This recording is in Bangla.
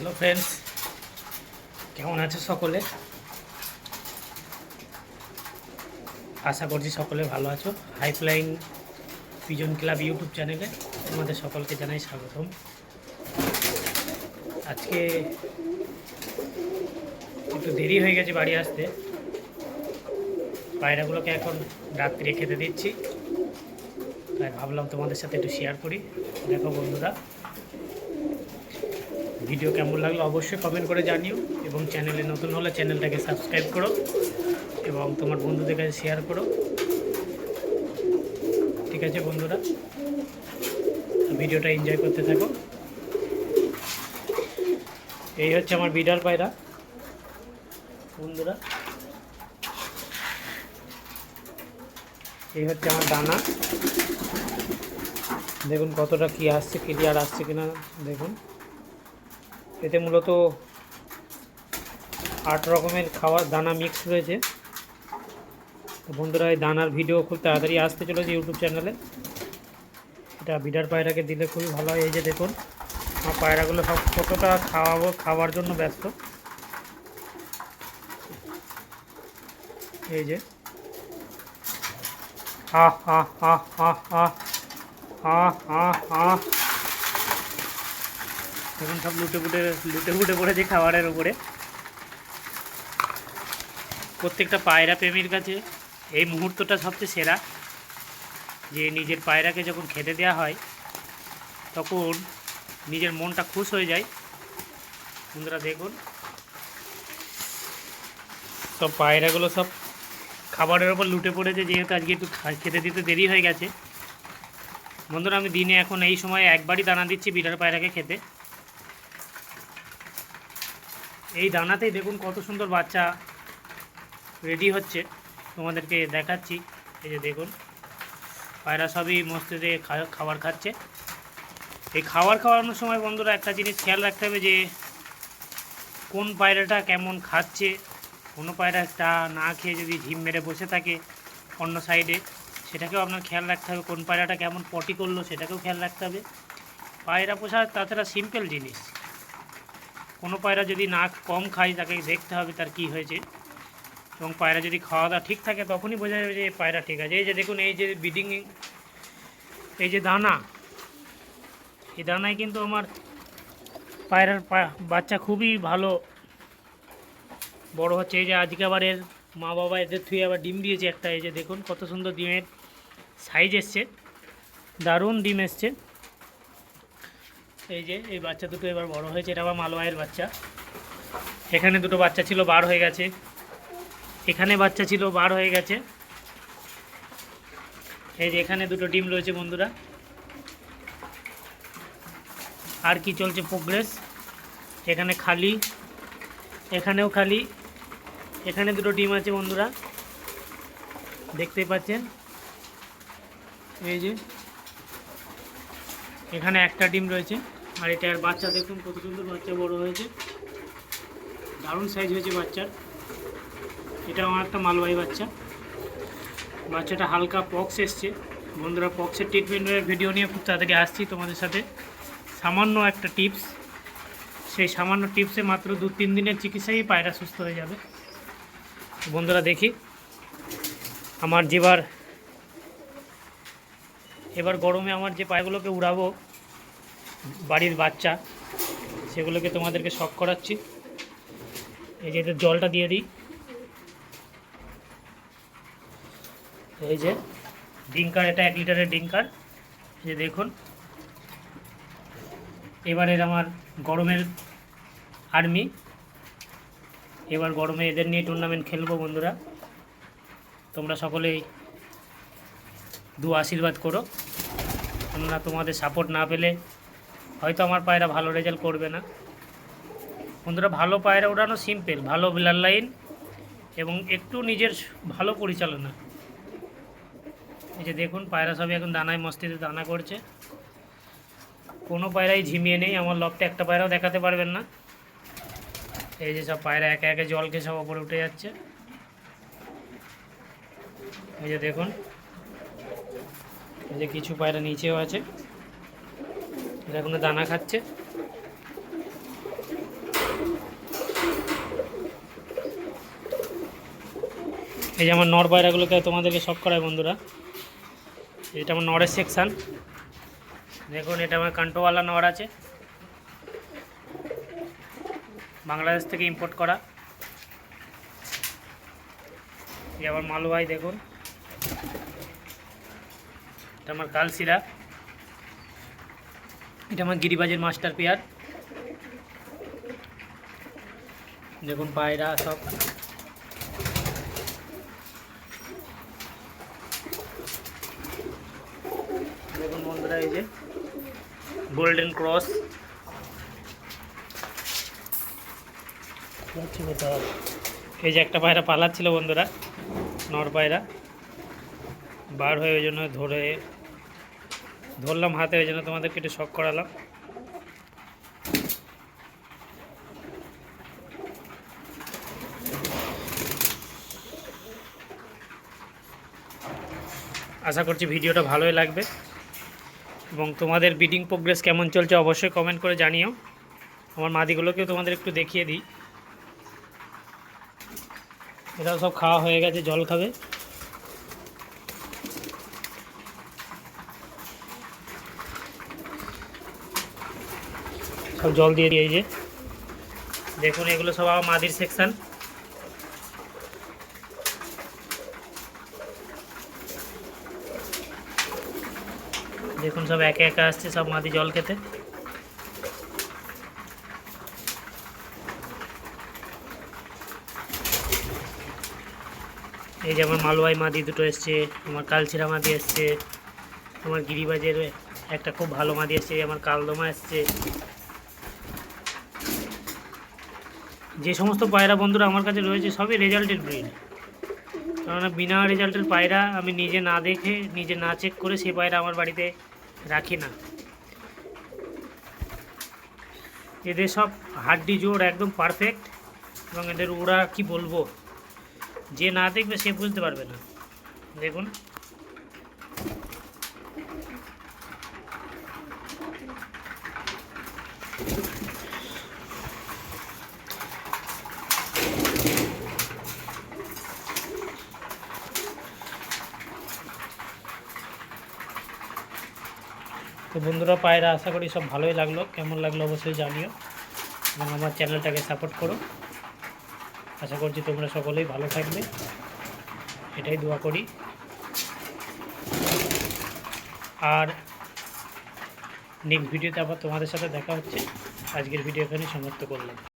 হ্যালো ফ্রেন্ডস, কেমন আছে সকলে? আশা করছি সকলে ভালো আছো। হাইফ্লাইং পিজন ক্লাব ইউটিউব চ্যানেলে তোমাদের সকলকে জানাই স্বাগতম। আজকে একটু দেরি হয়ে গেছে বাড়ি আসতে। পায়রাগুলোকে এখন রাত্রে খেতে দিচ্ছি। তাই ভাবলাম তোমাদের সাথে একটু শেয়ার করি। দেখো বন্ধুরা ভিডিও কেমন লাগল অবশ্যই কমেন্ট করে জানিও এবং চ্যানেলে নতুন হলে চ্যানেলটাকে সাবস্ক্রাইব করো এবং তোমার বন্ধুদের কাছে শেয়ার করো। ঠিক আছে বন্ধুরা, ভিডিওটা এনজয় করতে থাকো। এই হচ্ছে আমার বিডার পায়রা। বন্ধুরা, এই হচ্ছে আমার দানা। দেখুন কতটা কি আসছে ক্লিয়ার আসছে কিনা, দেখুন। এতে মূলত আট রকমের খাবার দানা মিক্স রয়েছে। তো বন্ধুরা, এই দানার ভিডিও খুব তাড়াতাড়ি আসতে চলেছে ইউটিউব চ্যানেলে এটা বিডার পায়রাকে দিলে খুবই ভালো হয়। এই যে দেখুন, আমার পায়রাগুলো সব কতটা খাওয়াবো, খাওয়ার জন্য ব্যস্ত। এই যে। হা হা হা হা হা হা হা হা এখন সব লুটে ফুটে লুটে ফুটে পড়েছে খাবারের উপরে। প্রত্যেকটা পায়রা প্রেমীর কাছে এই মুহূর্তটা সবচেয়ে সেরা, যে নিজের পায়রাকে যখন খেতে দেওয়া হয়, তখন নিজের মনটা খুশ হয়ে যায়। বন্ধুরা দেখুন, সব পায়রাগুলো সব খাবারের ওপর লুটে পড়েছে, যেহেতু আজকে একটু খেতে দিতে দেরি হয়ে গেছে। বন্ধুরা, আমি দিনে এখন এই সময় একবারই দানা দিচ্ছি বিড়ার পায়রাকে খেতে। এই দানাতেই দেখুন কত সুন্দর বাচ্চা রেডি হচ্ছে। তোমাদেরকে দেখাচ্ছি। এই যে দেখুন, পায়রা সবই মস্তিতে খাবার খাচ্ছে। এই খাবার খাওয়ানোর সময় বন্ধুরা একটা জিনিস খেয়াল রাখতে হবে যে, কোন পায়রাটা কেমন খাচ্ছে। কোনো পায়রা পায়রাটা না খেয়ে যদি ঝিম মেরে বসে থাকে অন্য সাইডে, সেটাকেও আপনার খেয়াল রাখতে হবে। কোন পায়রাটা কেমন পটি করল, সেটাকেও খেয়াল রাখতে হবে। পায়রা পোষা তাছাড়া সিম্পল জিনিস। কোনো পায়রা যদি না কম খায়, তাকে দেখতে হবে তার কি হয়েছে। এবং পায়রা যদি খাওয়া দাওয়া ঠিক থাকে, তখনই বোঝা যাবে যে এই পায়রা ঠিক আছে। এই যে দেখুন, এই যে বিডিং এই যে দানা, এই দানায় কিন্তু আমার পায়রার বাচ্চা খুবই ভালো। বড় হচ্ছে। এই যে আজকে আবার এর মা বাবা এদের থুয়ে আবার ডিম দিয়েছে একটা। এই যে দেখুন, কত সুন্দর ডিমের সাইজ এসছে। দারুণ ডিম এসছে। এই যে, এই বাচ্চা দুটো এবার বড় হয়েছে, এটা আবার মালবাইয়ের বাচ্চা। এখানে দুটো বাচ্চা ছিল, বার হয়ে গেছে। এখানে বাচ্চা ছিল, বার হয়ে গেছে। এই যে, এখানে দুটো ডিম রয়েছে, বন্ধুরা। আর কি চলছে প্রোগ্রেস এখানে খালি, এখানেও খালি, এখানে দুটো ডিম আছে, বন্ধুরা। দেখতেই পাচ্ছেন? এই যে, এখানে একটা ডিম রয়েছে। আর এটার বাচ্চা দেখুন কত সুন্দর বাচ্চা বড় হয়েছে। দারুণ সাইজ হয়েছে বাচ্চার। এটা আমার একটা মালবাহী বাচ্চা। বাচ্চাটা হালকা পক্স এসছে। বন্ধুরা পক্সের ট্রিটমেন্টের ভিডিও নিয়ে খুব তাড়াতাড়ি আসছি তোমাদের সাথে। সামান্য একটা টিপস সেই সামান্য টিপসে মাত্র দু তিন দিনের চিকিৎসাই পায়রা সুস্থ হয়ে যাবে। বন্ধুরা, দেখি। আমার যেবার এবার গরমে আমার যে পায়গুলোকে উড়াবো বাড়ির বাচ্চা, সেগুলোকে তোমাদেরকে শখ করাচ্ছি। এই যে জলটা দিয়ে দিই। এই যে ডিঙ্কার, এটা এক লিটারের ডিঙ্কার। এই যে দেখুন। এবারের আমার গরমের আর্মি। এবার গরমে এদের নিয়ে টুর্নামেন্ট খেলব বন্ধুরা। তোমরা সকলেই দু আশীর্বাদ করো। কেননা তোমাদের সাপোর্ট না পেলে হয়তো আমার পায়রা ভালো রেজাল্ট করবে না। বন্ধুরা, ভালো পায়রা ওড়ানো সিম্পল ভালো বিলার লাইন এবং একটু নিজের ভালো পরিচালনা। এই যে দেখুন, পায়রা সবই এখন দানায় মস্তিতে দানা করছে। কোনো পায়রাই ঝিমিয়ে নেই, আমার লফটে একটা পায়রাও দেখাতে পারবেন না। এই যে সব পায়রা একে একে জল খেয়ে সব ওপরে উঠে যাচ্ছে। এই যে দেখুন, এই যে কিছু পায়রা নিচেও আছে। এখন দানা খাচ্ছে। এই যে আমার নর পায়রাগুলোকে তোমাদেরকে সব করায় বন্ধুরা। এটা আমার নরের সেকশান দেখুন, এটা আমার কান্টোওয়ালা নর আছে। বাংলাদেশ থেকে ইম্পোর্ট করা। এই আমার মালুভাই দেখুন। এটা আমার কালশিরা। এটা আমার গিরিবাজের মাস্টার পেয়ার। দেখুন পায়রা সব। দেখুন বন্ধুরা, এই যে গোল্ডেন ক্রস। এই যে একটা পায়রা পালাচ্ছিল বন্ধুরা, নর পায়রা। বার হয়ে ওই জন্য ধরে ধরলাম হাতে ওই জন্য তোমাদেরকে একটু শখ করালাম। আশা করছি ভিডিওটা ভালোই লাগবে। এবং তোমাদের বিডিং প্রোগ্রেস কেমন চলছে অবশ্যই কমেন্ট করে জানিও। আমার মাদিগুলোকেও তোমাদের একটু দেখিয়ে দিই। এটাও সব খাওয়া হয়ে গেছে, জল খাবে। সব জল দিয়ে দিয়ে এই যে। দেখুন, এগুলো সব আমার মাদির সেকশান দেখুন, সব একে একে আসছে সব মাদি জল খেতে। এই যে আমার মালওয়াই মাদি দুটো এসছে, আমার কালচিরা মাদি এসছে, আমার গিরিবাজের একটা খুব ভালো মাদি এসছে আমার কালদমা এসছে। যে সমস্ত পায়রা বন্ধুরা আমার কাছে রয়েছে, সবই রেজাল্টেড ব্রিড কেননা বিনা রেজাল্টের পায়রা আমি নিজে না দেখে, নিজে না চেক করে সে পায়রা আমার বাড়িতে রাখি না। এদের সব হাড্ডি জোড় একদম পারফেক্ট এবং এদের ওরা কি বলব? যে না দেখবে সে বুঝতে পারবে না। দেখুন। বন্ধুরা, পায়রা, আশা করি সব ভালোই লাগল। কেমন লাগল অবশ্যই জানিও। এবং আমার চ্যানেলটাকে সাপোর্ট করো। আশা করছি তোমরা সকলেই ভালো থাকবে। এটাই দোয়া করি। আর নেক্সট ভিডিওতে আবার তোমাদের সাথে দেখা হচ্ছে। আজকের ভিডিও এখানে সমাপ্ত করলাম।